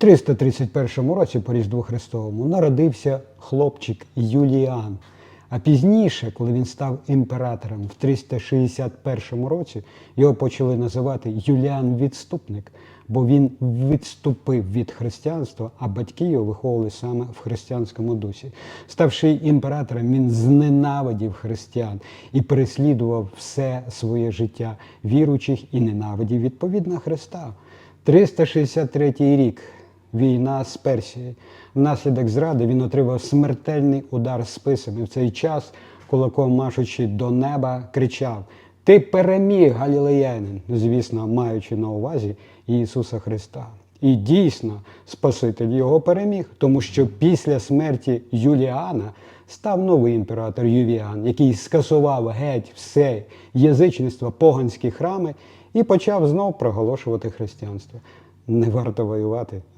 331 році по Різдву Христовому народився хлопчик Юліан. А пізніше, коли він став імператором в 361 році, його почали називати Юліан Відступник, бо він відступив від християнства, а батьки його виховували саме в християнському дусі. Ставши імператором, він зненавидів християн і переслідував все своє життя віруючих і ненавидів відповідно Христа. 363 рік. Війна з Персією. Внаслідок зради він отримав смертельний удар списами. В цей час, кулаком машучи до неба, кричав: Ти переміг, галілеянин, звісно, маючи на увазі Ісуса Христа. І дійсно, Спаситель його переміг, тому що після смерті Юліана став новий імператор Ювіан, який скасував геть все язичництво, поганські храми і почав знов проголошувати християнство. Не варто воювати